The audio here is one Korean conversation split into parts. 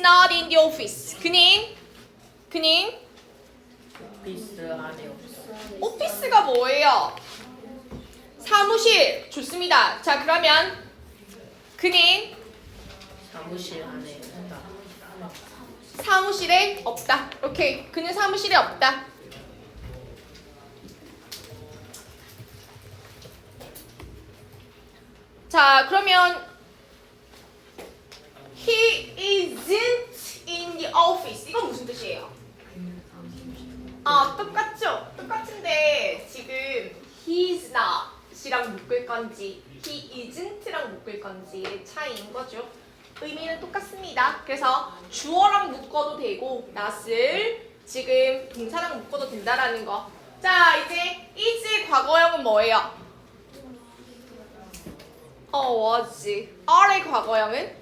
not in the office. 그는 그는 오피스 안에 없어. 오피스가 뭐예요? 사무실. 좋습니다. 자, 그러면 그는 사무실 안에 없다. 사무실에 없다. 오케이. 그는 사무실에 없다. 자, 그러면 he isn't in the office. 이건 무슨 뜻이에요? 아, 똑같죠? 똑같은데 지금 he's not이랑 묶을 건지 he isn't랑 묶을 건지 차이인 거죠. 의미는 똑같습니다. 그래서 주어랑 묶어도 되고 not을 지금 동사랑 묶어도 된다라는 거. 자, 이제 is 과거형은 뭐예요? 어, was. are의 과거형은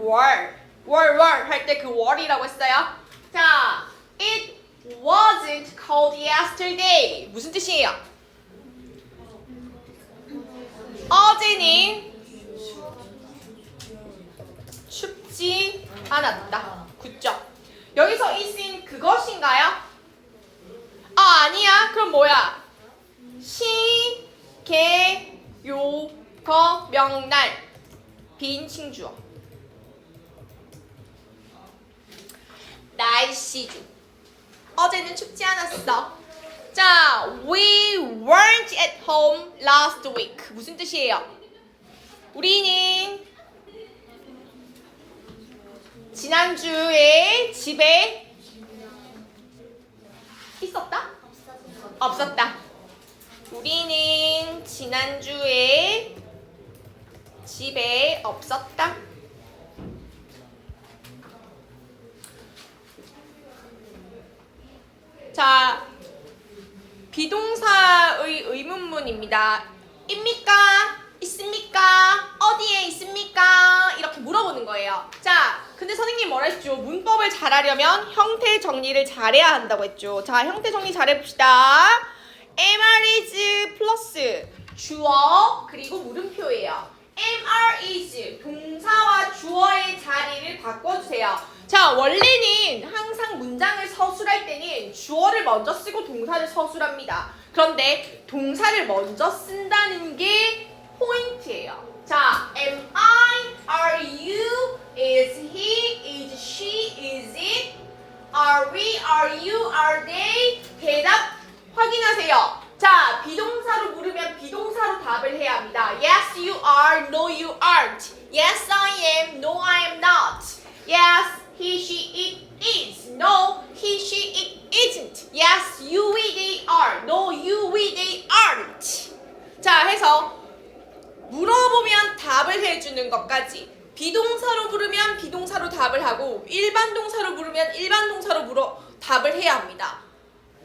were. were, were 할때그 were이라고 했어요. 자, it wasn't cold yesterday. 무슨 뜻이에요? 어제는 춥지 않았다. 굿죠? 여기서 is인 그것인가요? 아, 아니야. 그럼 뭐야? 시, 개, 요, 거, 명날. 비인칭주어. 날씨주. 어제는 춥지 않았어. 자, we weren't at home last week. 무슨 뜻이에요? 우리는 지난주에 집에 있었다? 없었다. 우리는 지난주에 집에 없었다. 자, 비동사의 의문문입니다. 입니까? 있습니까? 어디에 있습니까? 이렇게 물어보는 거예요. 자, 근데 선생님 뭐라 했죠? 문법을 잘하려면 형태 정리를 잘해야 한다고 했죠. 자, 형태 정리 잘해봅시다. MR is 플러스 주어 그리고 물음표예요. MR is 동사와 주어의 자리를 바꿔주세요. 자, 원래는 항상 문장을 서술할 때는 주어를 먼저 쓰고 동사를 서술합니다. 그런데 동사를 먼저 쓴다는 게 포인트예요. 자, am I, are you, is he, is she, is it, are we, are you, are they? 대답 확인하세요. 자, 비동사로 물으면 비동사로 답을 해야 합니다. Yes, you are. No, you aren't. Yes, I am. No, I am not. Yes, he, she, it is. No, he, she, it isn't. Yes, you, we, they are. No, you, we, they aren't. 자, 해서 물어보면 답을 해주는 것까지 비동사로 물으면 비동사로 답을 하고 일반 동사로 물으면 일반 동사로 물어 답을 해야 합니다.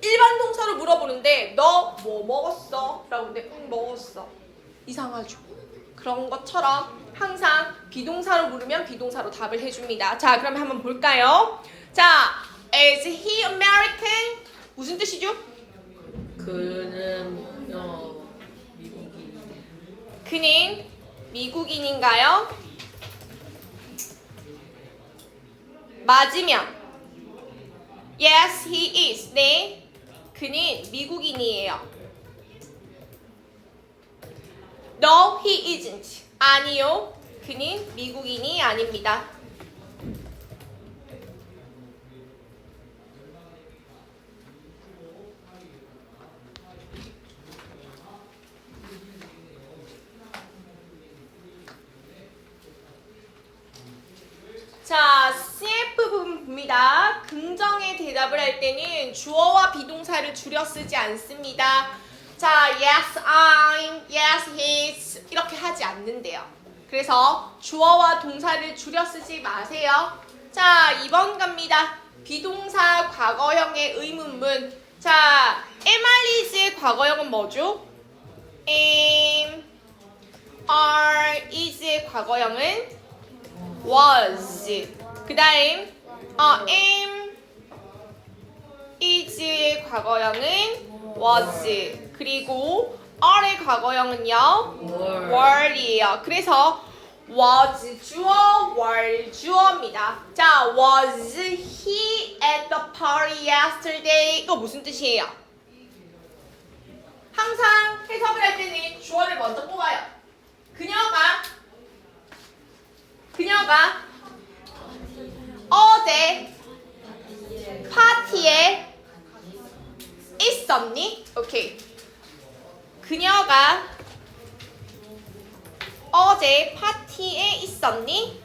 일반 동사로 물어보는데 너 뭐 먹었어? 라고 근데 응 먹었어. 이상하죠. 그런 것처럼 항상 비동사로 물으면 비동사로 답을 해줍니다. 자, 그럼 한번 볼까요? 자, is he American? 무슨 뜻이죠? 그는 어 미국인. 그는 미국인인가요? 맞으면 Yes, he is. 네, 그는 미국인이에요. No, he isn't. 아니요, 그는 미국인이 아닙니다. 자, CF 봅니다. 긍정의 대답을 할 때는 주어와 비동사를 줄여 쓰지 않습니다. 자, yes, I'm, yes, he's 이렇게 하지 않는데요. 그래서 주어와 동사를 줄여 쓰지 마세요. 자, 2번 갑니다. 비동사 과거형의 의문문. 자, MR이즈의 과거형은 뭐죠? am, are, is의 과거형은 was. 그 다음, 어, am, is의 과거형은 was. 그리고 are의 과거형은요, 월. were이에요. 그래서 was 주어, were 주어입니다. 자, was he at the party yesterday? 이거 무슨 뜻이에요? 항상 해석을 할 때는 주어를 먼저 뽑아요. 그녀가 그녀가 어제 파티에 있었니? 오케이. 그녀가 어제 파티에 있었니?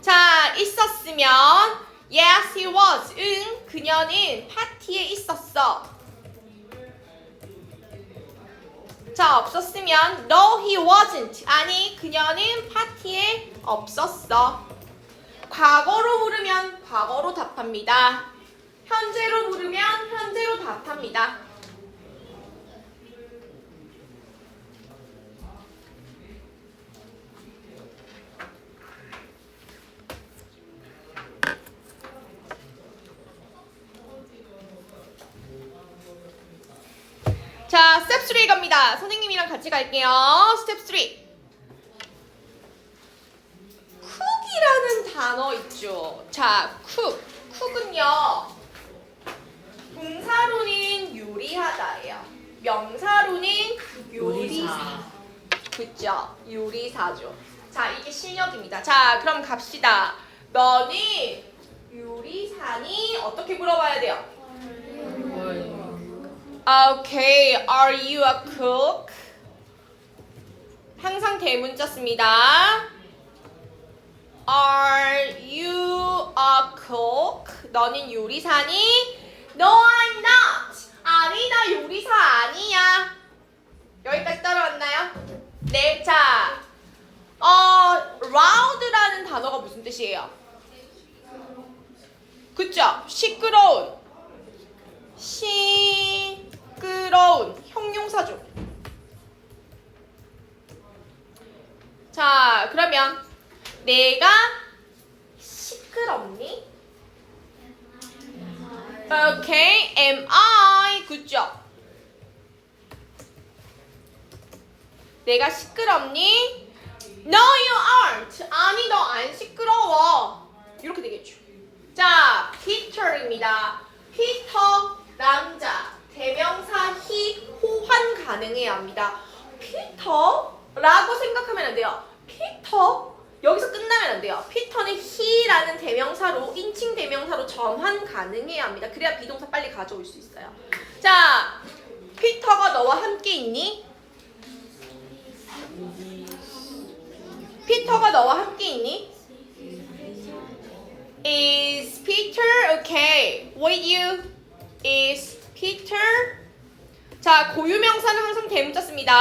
자, 있었으면 yes he was. 응, 그녀는 파티에 있었어. 자, 없었으면 no he wasn't. 아니, 그녀는 파티에 없었어. 과거로 물으면 과거로 답합니다. 현재로 물으면 현재로 답합니다. 자, 스텝 3 갑니다. 선생님이랑 같이 갈게요. 스텝 3. 쿡이라는 단어 있죠. 자, 쿡. 쿡은요. 동사로는 요리하다예요. 명사로는 요리사. 그죠? 요리사죠. 자, 이게 실력입니다. 자, 그럼 갑시다. 너는 요리사니? 어떻게 물어봐야 돼요? 뭘 Okay, are you a cook? 항상 대문자 씁니다. Are you a cook? 너는 요리사니? No, I'm not. 아니, 나 요리사 아니야. 여기까지 따라왔나요? 네, 자, 어, loud라는 단어가 무슨 뜻이에요? 그쵸? 시끄러운. 시 끄러운 형용사죠. 자, 그러면 내가 시끄럽니? Okay, am I? 그죠? 내가 시끄럽니? No, you aren't. 아니, 너 안 시끄러워. 이렇게 되겠죠. 자, 피터입니다. 피터 남자 대명사 he 호환 가능해야 합니다. 피터라고 생각하면 안 돼요. 피터 여기서 끝나면 안 돼요. 피터는 he라는 대명사로 인칭 대명사로 전환 가능해야 합니다. 그래야 비동사 빨리 가져올 수 있어요. 자, 피터가 너와 함께 있니? 피터가 너와 함께 있니? Is Peter okay with you? Is Peter? 자, 고유명사는 항상 대문자 씁니다.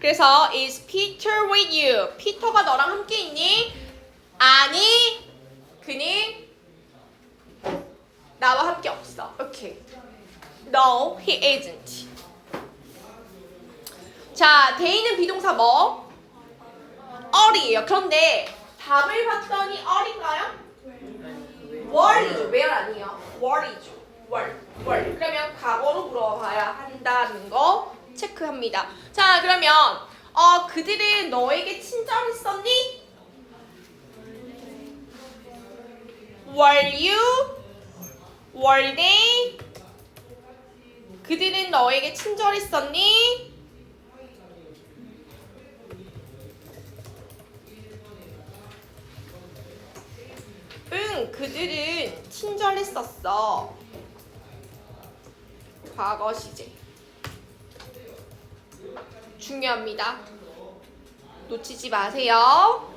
그래서 is Peter with you? 피터가 너랑 함께 있니? 아니, 그는 나와 함께 없어. Okay. No, he isn't. 자, 대인은 비동사 뭐? 어리예요. 그런데 답을 봤더니 어린가요? 월이죠. where 아니에요. 월이죠. 월. 월. 그러면 과거로 물어봐야 한다는 거 체크합니다. 자, 그러면 어 그들은 너에게 친절했었니? Were you? Were they? 그들은 너에게 친절했었니? 응, 그들은 친절했었어. 과거 시제. 중요합니다. 놓치지 마세요.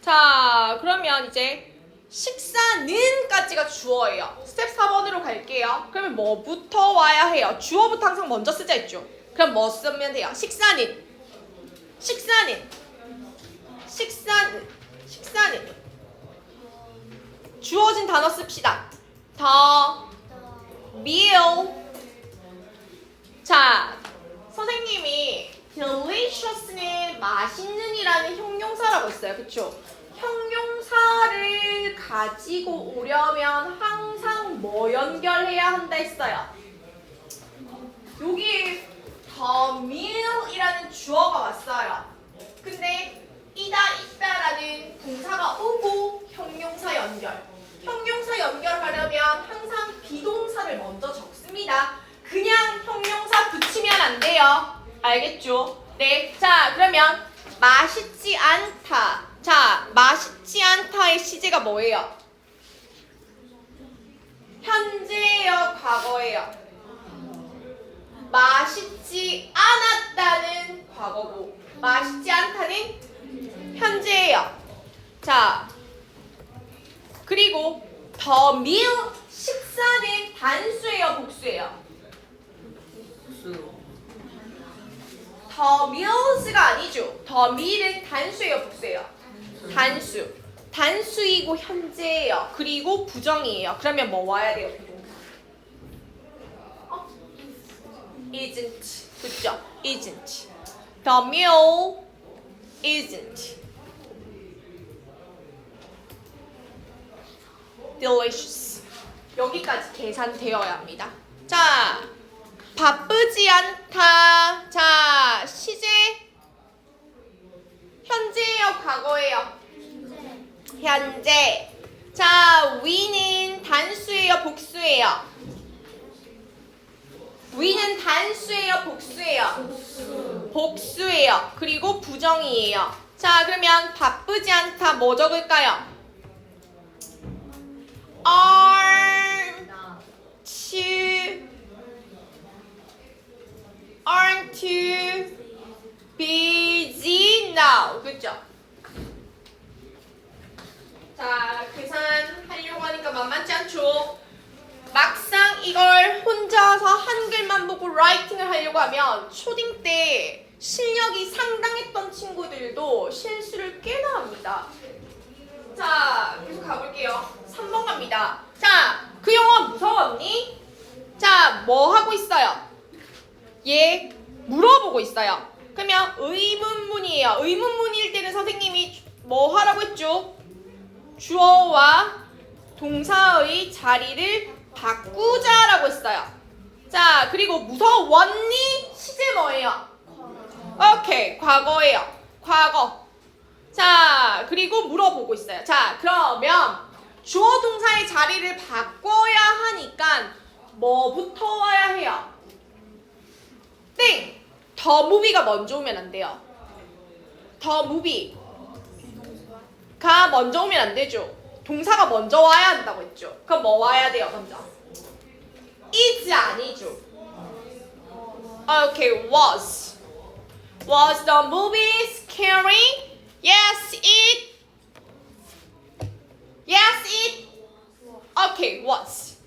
자, 그러면 이제 식사는까지가 주어예요. 스텝 4번으로 갈게요. 그러면 뭐부터 와야 해요? 주어부터 항상 먼저 쓰자 했죠. 그럼 뭐 쓰면 돼요? 식사는 식사는 식사는 식사는 주어진 단어 씁시다. 더 meal 자 선생님이 delicious는 맛있는이라는 형용사라고 했어요. 그쵸? 형용 사를 가지고 오려면 항상 뭐 연결해야 한다 했어요. 여기 the meal이라는 주어가 왔어요. 근데 이다 있다라는 동사가 오고 형용사 연결. 형용사 연결하려면 항상 비동사를 먼저 적습니다. 그냥 형용사 붙이면 안 돼요. 알겠죠? 네. 자, 그러면 맛있지 않다. 자, 맛있지 않다의 시제가 뭐예요? 현재예요, 과거예요. 맛있지 않았다는 과거고 맛있지 않다는 현재예요. 자, 그리고 더 meal 식사는 단수예요, 복수예요. 수. 더 meals가 아니죠. 더 meal은 단수예요, 복수예요. 단수. 단수이고 현재예요. 그리고 부정이에요. 그러면 뭐 와야 돼요? 어? isn't. 그죠? isn't. The meal isn't delicious. 여기까지 계산되어야 합니다. 자, 바쁘지 않다. 자, 시제 현재예요, 과거예요? 현재. 자, we는 단수예요, 복수예요? we는 단수예요, 복수예요? 복수예요. 그리고 부정이에요. 자, 그러면 바쁘지 않다 뭐 적을까요? aren't aren't busy now. 그죠? 자, 계산하려고 하니까 만만치 않죠? 막상 이걸 혼자서 한글만 보고 라이팅을 하려고 하면 초딩 때 실력이 상당했던 친구들도 실수를 꽤나 합니다. 자, 계속 가볼게요. 3번 갑니다. 자, 그 영화 무서웠니? 자, 뭐 하고 있어요? 얘 물어보고 있어요. 그러면 의문문이에요. 의문문일 때는 선생님이 뭐 하라고 했죠? 주어와 동사의 자리를 바꾸자라고 했어요. 자, 그리고 무서웠니? 시제 뭐예요? 오케이, 과거예요. 과거. 자, 그리고 물어보고 있어요. 자, 그러면 주어 동사의 자리를 바꿔야 하니까 뭐부터 와야 해요? 땡! 더 무비가 먼저 오면 안 돼요. 더 무비. 가 먼저 오면 안 되죠. 동사가 먼저 와야 한다고 했죠. 그럼 뭐 와야 돼요, 먼저? is 아니죠. Okay, was. Was the movie scary? Yes, it. Yes, it. Okay, was.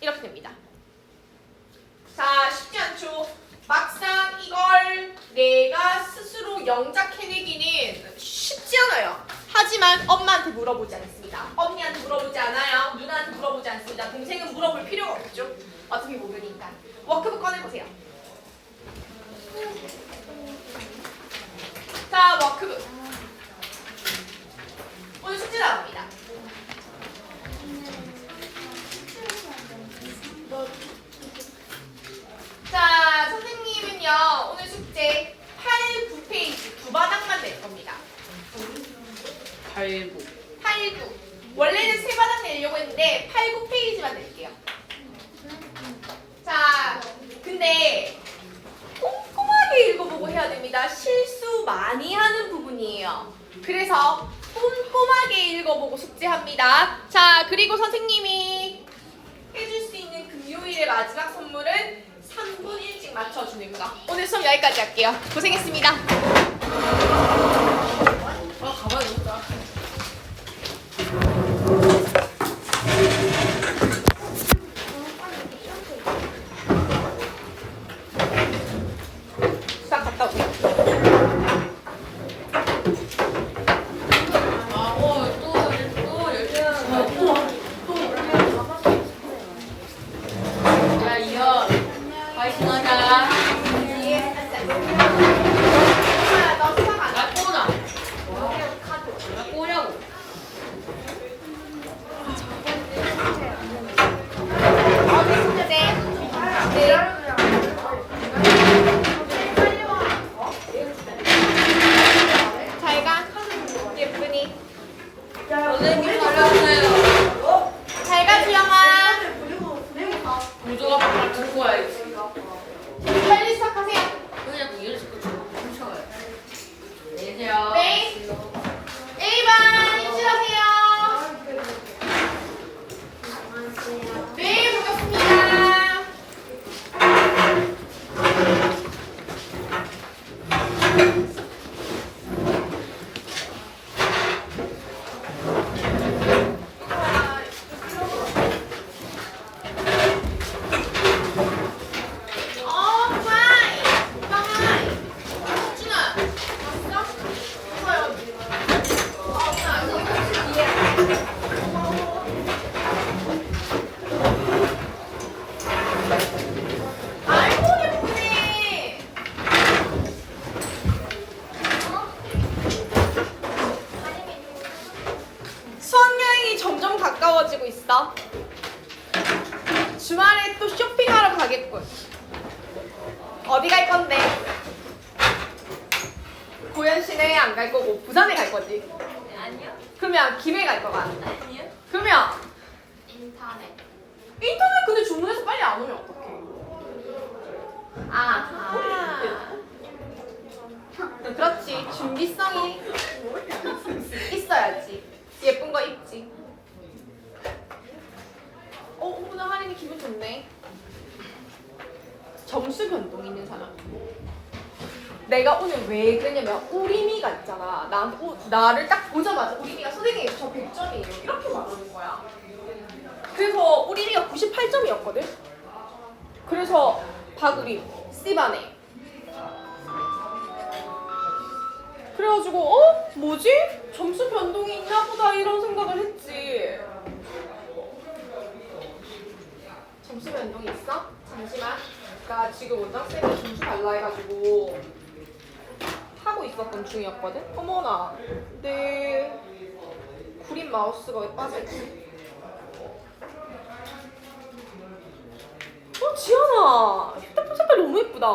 이렇게 됩니다. 자, 쉽지 않죠? 막상 이걸 내가 스스로 않아요. 하지만 엄마한테 물어보지 않습니다. 언니한테 물어보지 않아요. 누나한테 물어보지 않습니다. 동생은 물어볼 필요가 없죠. 어차피 모르니까. 워크북 꺼내보세요. 자, 워크북. 오늘 숙제 나옵니다. 자, 선생님은요, 오늘 숙제 8, 9페이지 두 바닥만 낼 겁니다. 팔부. 8, 9. 원래는 세 바닥 내려고 했는데 8, 9페이지만 낼게요. 자, 근데 꼼꼼하게 읽어보고 해야 됩니다. 실수 많이 하는 부분이에요. 그래서 꼼꼼하게 읽어보고 숙제합니다. 자, 그리고 선생님 올라오세요. 그러면 김해 갈 거가. 아니요. 그러면 인터넷. 인터넷 근데 주문해서 빨리 안 오면 어떡해? 아. 그렇지 준비성이 있어야지 예쁜 거 입지 어 오늘 할인이 기분 좋네 점수 변동 있는 사람 내가 오늘 왜 그러냐면 우리미가 있잖아. 난 오, 나를 딱 보자마자 우리미가 선생님 저 100점이에요. 이렇게 말하는 거야. 그래서 우리미가 98점이었거든? 그래서 박우림 C반에 그래가지고 어? 뭐지? 점수 변동이 있나 보다 이런 생각을 했지. 점수 변동이 있어? 잠시만. 그러니까 지금 원장쌤이 점수 달라 해가지고 하고 있었던 중이었거든? 어머나 내 구린 마우스가 왜 빠져있지? 어 지연아 휴대폰 색깔 너무 예쁘다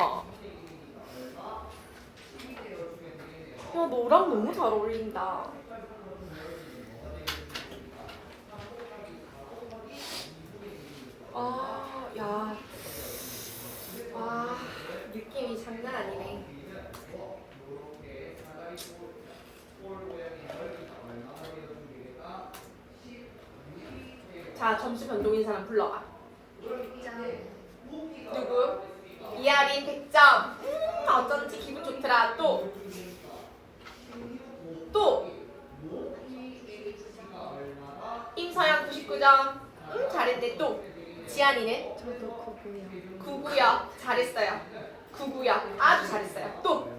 야 너랑 너무 잘 어울린다 아, 야. 와, 느낌이 장난 아니네. 자, 점수 변동인 사람 불러봐. 누구? 이하린 100점. 음, 어쩐지 기분 좋더라. 또. 또. 임서영 99점. 음, 잘했네. 또. 지안이는? 저도 그거요. 구구요. 잘했어요. 구구요. 아주 잘했어요. 또.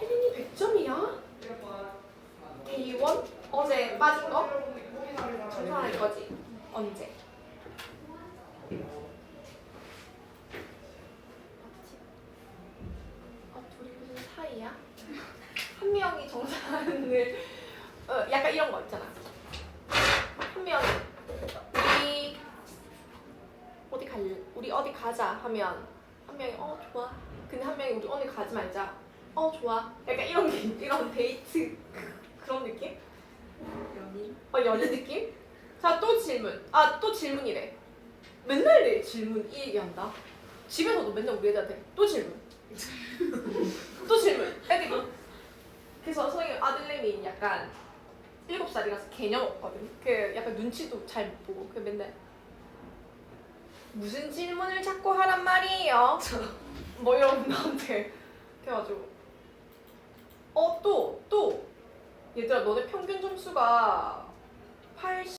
혜린이 100점이야? 대의원? 어제 빠진 거? 정산할 거지? 언제? 어, 둘이 무슨 사이야? 한 명이 정산을 어, 약간 이런 거 있잖아. 한 명이 우리 어디 갈 우리 어디 가자 하면 한 명이 어 좋아. 근데 한 명이 우리 오늘 가지 말자. 어 좋아. 약간 이런 게 이런 데이트 그런 느낌? 연인. 어 연애 느낌? 자 또 질문. 아 또 질문이래. 맨날 내 질문 이 얘기한다. 집에서도 맨날 우리 애들한테 또 질문. 또 질문. 애들이. 그래서 선생님 아들내미 약간 일곱 살이라서 개념 없거든. 그 약간 눈치도 잘 못 보고 그 맨날 무슨 질문을 자꾸 하란 말이에요. 뭐 이런 나한테 그래가지고 어 또 또 얘들아 너네 평균 점수가 80